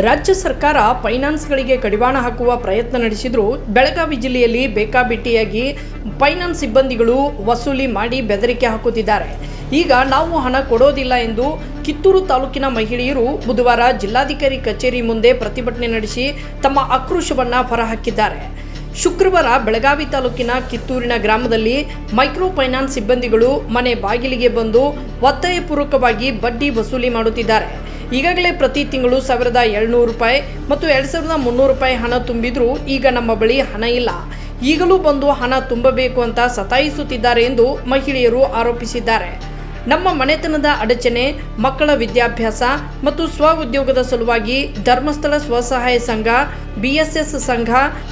ರಾಜ್ಯ ಸರ್ಕಾರ ಫೈನಾನ್ಸ್ಗಳಿಗೆ ಕಡಿವಾಣ ಹಾಕುವ ಪ್ರಯತ್ನ ನಡೆಸಿದರೂ. ಬೆಳಗಾವಿ ಜಿಲ್ಲೆಯಲ್ಲಿ ಬೇಕಾಬಿಟ್ಟಿಯಾಗಿ ಫೈನಾನ್ಸ್ ಸಿಬ್ಬಂದಿಗಳು ವಸೂಲಿ ಮಾಡಿ ಬೆದರಿಕೆ ಹಾಕುತ್ತಿದ್ದಾರೆ. ಈಗ ನಾವು ಹಣ ಕೊಡೋದಿಲ್ಲ ಎಂದು ಕಿತ್ತೂರು ತಾಲೂಕಿನ ಮಹಿಳೆಯರು ಬುಧವಾರ ಜಿಲ್ಲಾಧಿಕಾರಿ ಕಚೇರಿ ಮುಂದೆ ಪ್ರತಿಭಟನೆ ನಡೆಸಿ ತಮ್ಮ ಆಕ್ರೋಶವನ್ನು ಹೊರಹಾಕಿದ್ದಾರೆ. ಶುಕ್ರವಾರ ಬೆಳಗಾವಿ ತಾಲೂಕಿನ ಕಿತ್ತೂರಿನ ಗ್ರಾಮದಲ್ಲಿ ಮೈಕ್ರೋ ಫೈನಾನ್ಸ್ ಸಿಬ್ಬಂದಿಗಳು ಮನೆ ಬಾಗಿಲಿಗೆ ಬಂದು ಒತ್ತಾಯಪೂರ್ವಕವಾಗಿ ಬಡ್ಡಿ ವಸೂಲಿ ಮಾಡುತ್ತಿದ್ದಾರೆ. ಈಗಾಗಲೇ ಪ್ರತಿ ತಿಂಗಳು ಸಾವಿರದ ಏಳ್ನೂರು ರೂಪಾಯಿ ಮತ್ತು ಎರಡು ಸಾವಿರದ ಮುನ್ನೂರು ರೂಪಾಯಿ ಹಣ ತುಂಬಿದ್ರು ಈಗ ನಮ್ಮ ಬಳಿ ಹಣ ಇಲ್ಲ. ಈಗಲೂ ಬಂದು ಹಣ ತುಂಬಬೇಕು ಅಂತ ಸತಾಯಿಸುತ್ತಿದ್ದಾರೆ ಎಂದು ಮಹಿಳೆಯರು ಆರೋಪಿಸಿದ್ದಾರೆ. ನಮ್ಮ ಮನೆತನದ ಅಡಚಣೆ, ಮಕ್ಕಳ ವಿದ್ಯಾಭ್ಯಾಸ ಮತ್ತು ಸ್ವ ಉದ್ಯೋಗದ ಸಲುವಾಗಿ ಧರ್ಮಸ್ಥಳ ಸ್ವಸಹಾಯ ಸಂಘ ಬಿಎಸ್ಎಸ್ ಸಂಘ,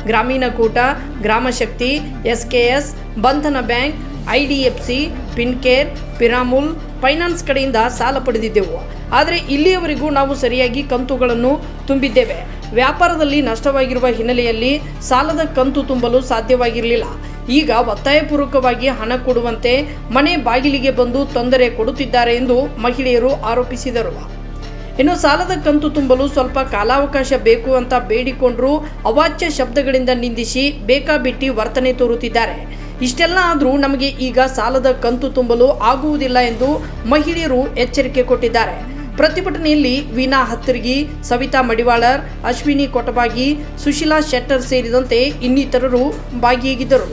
ಗ್ರಾಮೀಣ ಕೂಟ Gramashakti SKS Bandhan bank IDFC Fincare, Piramal, finance ಕಡೆಯಿಂದ ಸಾಲ ಪಡೆದಿದ್ದೆವು. ಆದರೆ ಇಲ್ಲಿಯವರೆಗೂ ನಾವು ಸರಿಯಾಗಿ ಕಂತುಗಳನ್ನು ತುಂಬಿದ್ದೇವೆ. ವ್ಯಾಪಾರದಲ್ಲಿ ನಷ್ಟವಾಗಿರುವ ಹಿನ್ನೆಲೆಯಲ್ಲಿ ಸಾಲದ ಕಂತು ತುಂಬಲು ಸಾಧ್ಯವಾಗಿರಲಿಲ್ಲ. ಈಗ ಒತ್ತಾಯಪೂರ್ವಕವಾಗಿ ಹಣ ಕೊಡುವಂತೆ ಮನೆ ಬಾಗಿಲಿಗೆ ಬಂದು ತೊಂದರೆ ಕೊಡುತ್ತಿದ್ದಾರೆ ಎಂದು ಮಹಿಳೆಯರು ಆರೋಪಿಸಿದರು. ಇನ್ನು ಸಾಲದ ಕಂತು ತುಂಬಲು ಸ್ವಲ್ಪ ಕಾಲಾವಕಾಶ ಬೇಕು ಅಂತ ಬೇಡಿಕೊಂಡ್ರೂ ಅವಾಚ್ಯ ಶಬ್ದಗಳಿಂದ ನಿಂದಿಸಿ ಬೇಕಾಬಿಟ್ಟಿ ವರ್ತನೆ ತೋರುತ್ತಿದ್ದಾರೆ. ಇಷ್ಟೆಲ್ಲ ಆದರೂ ನಮಗೆ ಈಗ ಸಾಲದ ಕಂತು ತುಂಬಲು ಆಗುವುದಿಲ್ಲ ಎಂದು ಮಹಿಳೆಯರು ಎಚ್ಚರಿಕೆ ಕೊಟ್ಟಿದ್ದಾರೆ. ಪ್ರತಿಭಟನೆಯಲ್ಲಿ ವೀಣಾ ಹತ್ತಿರಗಿ, ಸವಿತಾ ಮಡಿವಾಳರ್, ಅಶ್ವಿನಿ ಕೊಟಬಾಗಿ, ಸುಶೀಲಾ ಶೆಟ್ಟರ್ ಸೇರಿದಂತೆ ಇನ್ನಿತರರು ಭಾಗಿಯಾಗಿದ್ದರು.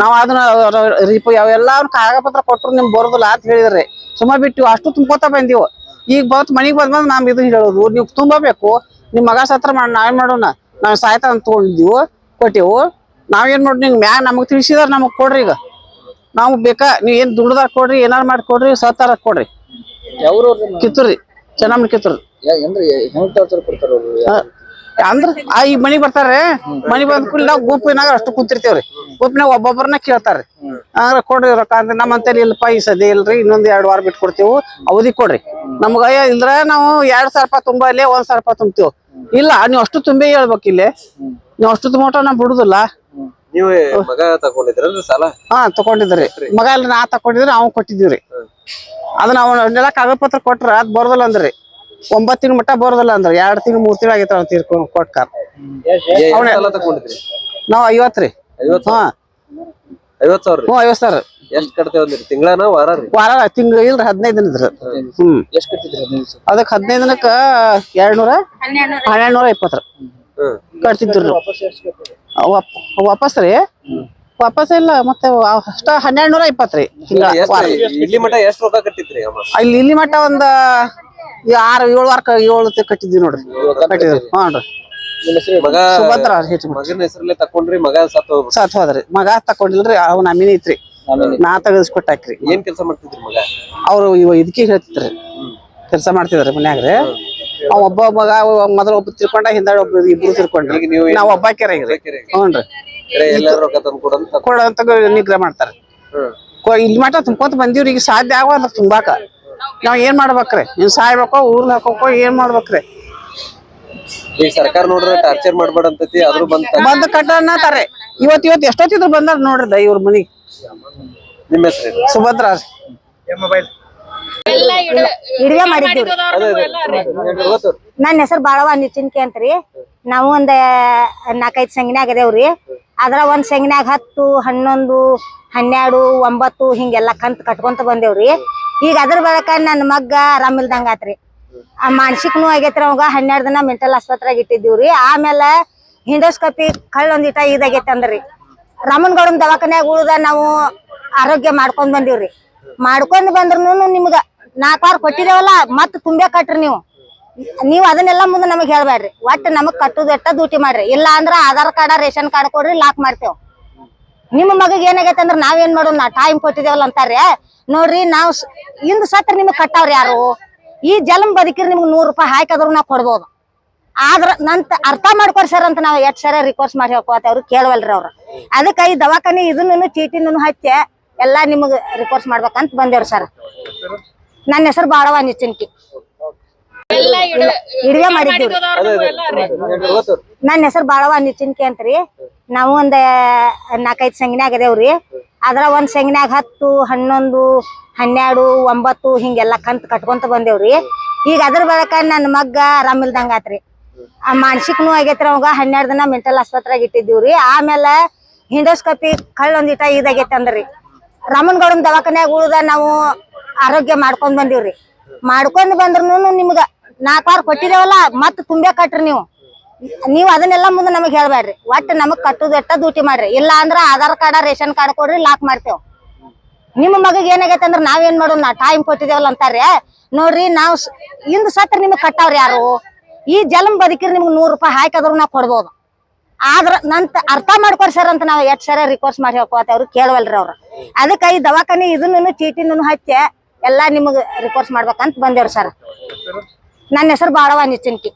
ನಾವು ಅದನ್ನ ರಿಪೋ ಎಲ್ಲ ಕಾಗದ ಪತ್ರ ಕೊಟ್ರು ನಿಮ್ ಬರೋದಿಲ್ಲ ಅಂತ ಹೇಳಿದ್ರೆ. ಸುಮ್ಮ ಬಿಟ್ಟು ಅಷ್ಟು ತುಂಬ್ಕೋತಾ ಬಂದಿವು. ಈಗ ಬಂದು ಮನೆಗೆ ಬಂದ್ ಬಂದ್ ನಾವ್ ಇದನ್ನ ಹೇಳೋದು. ನೀವ್ ತುಂಬಬೇಕು. ನಿಮ್ ಮಗ ಸತ್ರ ಮಾಡಿ ನಾವೇನ್ ಮಾಡೋಣ? ನಾವ್ ಸಾಯ್ತಾ ಅಂತ ತಗೊಂಡಿದ್ವು ಕೊಟ್ಟಿವು. ನಾವೇನ್ ಮಾಡಿ ನಿಮ್ಗೆ ಮ್ಯಾಗ ನಮಗ್ ತಿಳಿಸಿದಾರೆ ನಮಗೆ ಕೊಡ್ರಿ ಈಗ. ನಾವು ಬೇಕಾ ನೀವ್ ಏನ್ ದುಡ್ದಾರ ಕೊಡ್ರಿ ಏನಾರ ಮಾಡಿ ಕೊಡ್ರಿ ಸತ್ತಾರ ಕೊಡ್ರಿ. ಯಾವ್ರವ್ರು ಕಿತ್ತೂರಿ ಚೆನ್ನಮ್ಮ ಕಿತ್ತೂರಿ. ಅಂದ್ರೆ ಹೆಂಗ್ ಟಾರ್ಚರ್ ಕೊಡ್ತಾರ ಅಂದ್ರ ಆ ಈ ಮನಿ ಬರ್ತಾರೆ ಮನಿ ಬಂದ ಕೂಡಲೇ ನಾವು ಗುಂಪಿನಾಗ ಅಷ್ಟು ಕೂತಿರ್ತೇವ್ರಿ. ಗುಂಪಿನಾಗ ಒಬ್ಬೊಬ್ಬರನ್ನ ಕೇಳ್ತಾರ್ರಿ. ಅಂದ್ರ ಕೊಡ್ರಿ ರೊಕ್ಕ ಅಂದ್ರೆ ನಮ್ಮ ಅಂತೇಳಿ ಇಲ್ಲಪ್ಪ ಈ ಸದ್ಯ ಇಲ್ರಿ ಇನ್ನೊಂದ್ ಎರಡ್ ವಾರ ಬಿಟ್ಟು ಕೊಡ್ತೇವು ಅವಧಿ ಕೊಡ್ರಿ. ನಮ್ಗ ಇಲ್ರ ನಾವು ಎರಡ್ ಸಾವಿರ ರೂಪಾಯಿ ತುಂಬಲ್ಲೇ ಒಂದ್ ಸಾವಿರ ರೂಪಾಯಿ ತುಂಬ್ತೀವಿ. ಇಲ್ಲ ನೀವು ಅಷ್ಟು ತುಂಬಿ ಹೇಳ್ಬೇಕು ಇಲ್ಲಿ. ನೀವು ಅಷ್ಟು ತುಂಬ ನಾವು ಬಿಡುದಿಲ್ಲ. ನೀವು ಮಗ ತಗೊಂಡಿದ್ರಲ್ರಿ ಸಾಲ? ಹಾ ತಕೊಂಡಿದ್ರಿ ಮಗ ಇಲ್ಲ ನಾ ತಕೊಂಡಿದ್ರಿ ಅವ್ನ್ ಕೊಟ್ಟಿದ್ದೀವ್ರಿ ಅದನ್ನ ಅವನ್ನೆಲ್ಲ ಕಾಗದ ಪತ್ರ ಕೊಟ್ರ ಅದ್ ಬರೋದಿಲ್ಲ ಅಂದ್ರಿ. ಒಂಬತ್ ತಿಂಗಳ ಮಟ್ಟ ಬರೋದಿಲ್ಲ ಅಂದ್ರ. ಎರಡ್ ತಿಂಗಳು ಮೂರ್ ತಿಂಗಳ ಆಗೈತ್ರ ಅವ್ನು ತೀರ್ಕೊಂಡ್ ಕೊಟ್ಟಾರ ಏ, ಎಷ್ಟ್ ಸಾಲ ತಗೊಂಡಿದ್ರಿ? ನಾವ್ ಐವತ್ರಿ ಐವತ್ ಹಾ. ಐವತ್ ಸಾವಿರ ಹ್ಞೂ ಐವತ್ ಸಾವಿರ ಎಷ್ಟ್ ಕಟ್ತೇವ್ ಅಂದ್ರಿ? ತಿಂಗಳನ ವಾರ ರೀ? ವಾರ ತಿಂಗಳು ಇಲ್ರಿ ಹದಿನೈದು ದಿನ ಇದ್ರಿ ಹ್ಮ್. ಎಷ್ಟ್ ಕಟ್ಟಿದ್ರಿ ಹದಿನೈದು ದಿವಸ? ಅದಕ್ ಹದಿನೈದು ದಿನಕ್ಕ ಎರಡ್ನೂರ ಹನ್ನೆರಡು ನೂರ ಇಪ್ಪತ್ತರ ಹ್ಮ್. ಕಟ್ತಿದ್ರು ವಾಪಸ್ ರೀ. ವಾಪಸ್ ಇಲ್ಲ ಮತ್ತೆ ಅಷ್ಟ ಹನ್ನೆರಡು ನೂರ ಇಪ್ಪತ್ತು ರೀ. ಇಲ್ಲಿ ಮಟ ಎಷ್ಟು ರೊಕ್ಕ ಕಟ್ಟಿದ್ರಿ ಇಲ್ಲಿ ಇಲ್ಲಿ ಮಟ್ಟ ಒಂದ ಆರು ಏಳು ವಾರ ಏಳು ಕಟ್ಟಿದ್ವಿ ನೋಡ್ರಿ. ಕಟ್ಟಿದ್ರಿ ಹ್ಞೂ ಸುಭದ್ರ ಮಗನ ಹೆಸರಲ್ಲೇ ತಕೊಂಡ್ರಿ ಮಗ ಸತ್ ಸತ್ ಹೋದ್ರಿ ಮಗ ತಕೊಂಡಿಲ್ರಿ ಅವ್ನ ಅಮೀನಿ ಐತ್ರಿ. ನಾ ತೆಗೆದ್ಕೊಟ್ಟಾಕ್ರಿ ಏನ್ ಕೆಲಸ ಮಾಡ್ತಿದ್ರಿ ಮಗ? ಅವ್ರು ಇವ ಇದಕ್ಕೆ ಹೇಳ್ತಿದ್ರಿ ಕೆಲಸ ಮಾಡ್ತಿದ್ರಿ ಮನ್ಯಾಗ್ರಿ. ಅವ ಒಬ್ಬ ಮಗ ಮೊದಲ ಒಬ್ಬ ತಿರ್ಕೊಂಡ ಹಿಂದಾಡ ಒಬ್ಬ ಇಬ್ರು ತಿರ್ಕೊಂಡ್ರಿ. ಈಗ ನೀವು ನಾವ್ ಒಬ್ಬ ಕೆರೆ ಹ್ಞೂನ್ರಿ ತಂದು ಕೊಡಂತ ಅಂತ. ನಿಗ್ರಹ ಮಾಡ್ತಾರ. ಇಲ್ಲಿ ಮಟ ತುಂಬಕೊಂತ ಬಂದೀವ್ರಿ ಈಗ ಸಾಧ್ಯ ಆಗಲ್ಲ ತುಂಬಾಕ ನಾವ್ ಏನ್ ಮಾಡ್ಬೇಕ್ರಿ? ನೀವ್ ಸಾಯ್ಬೇಕೋ ಊರ್ನ ಹಾಕೋಕೋ ಏನ್ ಮಾಡ್ಬೇಕ್ರಿ? ಈಗ ಸರ್ಕಾರ ನೋಡ್ರಿ ಟಾರ್ಚರ್ ಮಾಡ್ಬೇಡ ಅಂತತಿ ಆದ್ರೂ ಬಂತ ಬಂದ್ ಕಟ್ಟ ಅನ್ನತಾರೆ ಇವತ್ ಇವತ್ ಎಷ್ಟೊತ್ತಿದ್ರು ಬಂದಾರ ನೋಡ್ರಿ ಇವ್ರ ಮನಿ ನಿಮ್ಮ ಹೆಸರು ಸುಭದ್ರ ಇಡುವೆ ಮಾಡಿದ್ವಿ ನನ್ನ ಹೆಸರು ಬಾಳವ ನಿಚಿನ್ಕೆ ಅಂತ್ರಿ ನಾವು ಒಂದ ನಾಲ್ಕೈದು ಸಂಗಿನ್ಯಾಗ ಅದೇವ್ರಿ ಅದ್ರ ಒಂದ್ ಸಂಗಿನ್ಯಾಗ ಹತ್ತು ಹನ್ನೊಂದು ಹನ್ನೆರಡು ಒಂಬತ್ತು ಹಿಂಗೆಲ್ಲಾ ಕಂತ್ ಕಟ್ಕೊಂತ ಬಂದೇವ್ರಿ ಈಗ ಅದ್ರ ಬಳಕ ನನ್ನ ಮಗ್ಗ ಆರಾಮಿಲ್ದಂಗ ಆತ್ರಿ ಆ ಮಾನಸಿಕನು ಆಗೇತ್ರಿ ಅವಾಗ. ಹನ್ನೆರಡು ದಿನ ಮೆಂಟಲ್ ಆಸ್ಪತ್ರೆಗೆ ಇಟ್ಟಿದ್ದೀವ್ರಿ ಆಮೇಲೆ ಹಿಂಡೋಸ್ಕೋಪಿ ಕಳ್ಳ ಒಂದಿಟ ಇದಾಗೈತೆ ಅಂದ್ರಿ. ರಾಮನ್ಗೌಡನ್ ದವಾಖಾನ್ಯಾಗ ಉಳ್ದ ನಾವು ಆರೋಗ್ಯ ಮಾಡ್ಕೊಂಡ್ ಬಂದೀವ್ರಿ ಮಾಡ್ಕೊಂಡ್ ಬಂದ್ರು ನಿಮ್ಗ ನಾಲ್ಕು ವಾರ ಕೊಟ್ಟಿದೇವಲ್ಲ ಮತ್ ತುಂಬೆ ಕಟ್ರಿ ನೀವು. ನೀವು ಅದನ್ನೆಲ್ಲ ಮುಂದೆ ನಮಗ್ ಹೇಳ್ಬೇಡ್ರಿ. ಒಟ್ಟು ನಮಗ್ ಕಟ್ಟುದು ಡ್ಯೂಟಿ ಮಾಡ್ರಿ. ಇಲ್ಲ ಅಂದ್ರ ಆಧಾರ್ ಕಾರ್ಡ್, ರೇಷನ್ ಕಾರ್ಡ್ ಕೊಡ್ರಿ, ಲಾಕ್ ಮಾಡ್ತೇವ್. ನಿಮ್ಮ ಮಗಗ್ ಏನಾಗೈತೆ ಅಂದ್ರ ನಾವೇನ್ ಮಾಡೋಣ ನಾ ಟೈಮ್ ಕೊಟ್ಟಿದೇವಲ್ಲ ಅಂತಾರೆ ನೋಡ್ರಿ, ನಾವ್ ಇಂದ್ ಸತ್ರ ನಿಮಗ್ ಕಟ್ಟವ್ರಿ ಯಾರು? ಈ ಜನ್ಮ ಬದುಕಿರಿ ನಿಮ್ಗೆ ನೂರು ರೂಪಾಯಿ ಹಾಕಿದ್ರು ನಾವು ಕೊಡ್ಬೋದು. ಆದ್ರ ನಂತ ಅರ್ಥ ಮಾಡ್ಕೊರಿ ಸರ್ ಅಂತ ನಾವ್ ಎಷ್ಟ್ ಸರ ರಿಕ್ವೆಸ್ಟ್ ಮಾಡಿ ಹೇಳ್ಕೊತೇವ್ರಿ ಕೇಳವಲ್ರಿ ಅವ್ರು. ಅದಕ್ಕ ಈ ದವಾಖಾನೆ ಇದನ್ನು ಚೀಟಿನೂ ಹಚ್ಚೆ ಎಲ್ಲಾ ನಿಮಗ್ ರಿಕ್ವೆಸ್ಟ್ ಮಾಡ್ಬೇಕಂತ ಬಂದೇವ್ರಿ ಸರ್. ನನ್ನ ಹೆಸರು ಬಾಳವ ನಿಚಿನ್ಕಿ ಇಡವೆ ಮಾಡಿದ್ದೀವಿ ನನ್ನ ಹೆಸರು ಬಾಳವ ನಿಚಿನ್ಕಿ ಅಂತ್ರಿ. ನಾವು ಒಂದ ನಾಲ್ಕೈದು ಸಂಗಿನ್ಯಾಗ ಅದೇವ್ರಿ ಅದ್ರ ಒಂದ್ ಸಂಗಿನ್ಯಾಗ ಹತ್ತು ಹನ್ನೊಂದು ಹನ್ನೆರಡು ಒಂಬತ್ತು ಹಿಂಗೆಲ್ಲಾ ಕಂತ್ ಕಟ್ಕೊಂತ ಬಂದೇವ್ರಿ. ಈಗ ಅದ್ರ ಬಳಕ ನನ್ನ ಮಗ್ಗ ಆರಾಮಿಲ್ದಂಗ ಆತ್ರಿ. ಆ ಮಾನಸಿಕನೂ ಆಗೈತ್ರಿ ಅವಾಗ ಹನ್ನೆರಡು ದಿನ ಮೆಂಟಲ್ ಆಸ್ಪತ್ರೆಗೆ ಇಟ್ಟಿದ್ದೀವ್ರಿ. ಆಮೇಲೆ ಹಿಂಡೋಸ್ಕೋಪಿ ಕಳ್ಳ ಒಂದಿಟ ಇದಾಗೈತೆ ಅಂದ್ರಿ. ರಾಮನ್ಗೌಡನ್ ದವಾಖಾನ್ಯಾಗ ಉಳ್ದ ನಾವು ಆರೋಗ್ಯ ಮಾಡ್ಕೊಂಡ್ ಬಂದಿವ್ರಿ. ಮಾಡ್ಕೊಂಡ್ ಬಂದ್ರು ನಿಮ್ಗ ನಾಲ್ಕು ಕೊಟ್ಟಿದೇವಲ್ಲ ಮತ್ ತುಂಬೆ ಕಟ್ರಿ ನೀವು. ನೀವು ಅದನ್ನೆಲ್ಲ ಮುಂದೆ ನಮಗ್ ಹೇಳ್ಬೇಡ್ರಿ ಒಟ್ಟು ನಮಗ್ ಕಟ್ಟುದ ಎಟ್ಟ ಡ್ಯೂಟಿ ಮಾಡ್ರಿ. ಇಲ್ಲ ಅಂದ್ರ ಆಧಾರ್ ಕಾರ್ಡ್, ರೇಷನ್ ಕಾರ್ಡ್ ಕೊಡ್ರಿ, ಲಾಕ್ ಮಾಡ್ತೇವ್. ನಿಮ್ಮ ಮಗಗ್ ಏನಾಗೈತೆ ಅಂದ್ರ ನಾವೇನ್ ಮಾಡೋಣ ನಾ ಟೈಮ್ ಕೊಟ್ಟಿದೇವಲ್ಲ ಅಂತಾರೆ ನೋಡ್ರಿ, ನಾವು ಇಂದ ಸತ್ರ ನಿಮಗ್ ಕಟ್ಟಾವ್ರಿ ಯಾರು? ಈ ಜಲಮ್ ಬದುಕಿರಿ ನಿಮ್ಗೆ ನೂರ್ ರೂಪಾಯಿ ಹಾಕಿದ್ರು ನಾವು ಕೊಡ್ಬೋದು. ಆದ್ರ ನಂತ ಅರ್ಥ ಮಾಡ್ಕೊರಿ ಸರ್ ಅಂತ ನಾವು ಎಷ್ಟ್ ಸರ ರಿಕ್ವೆಸ್ಟ್ ಮಾಡಿ ಹೇಳ್ಕೋತೇವ್ರು ಕೇಳವಲ್ರಿ ಅವ್ರು. ಅದಕ್ಕೆ ಈ ದವಾಖಾನೆ ಇದನ್ನು ಚೀಟಿನೂ ಹಚ್ಚಿ. ಎಲ್ಲಾ ನಿಮಗ್ ರಿಕ್ವೆಸ್ಟ್ ಮಾಡ್ಬೇಕಂತ ಬಂದೇವ್ರಿ ಸರ್ ನನ್ನ ಹೆಸರು ಬಾಳವ ನಿಚಿನ್ಕಿ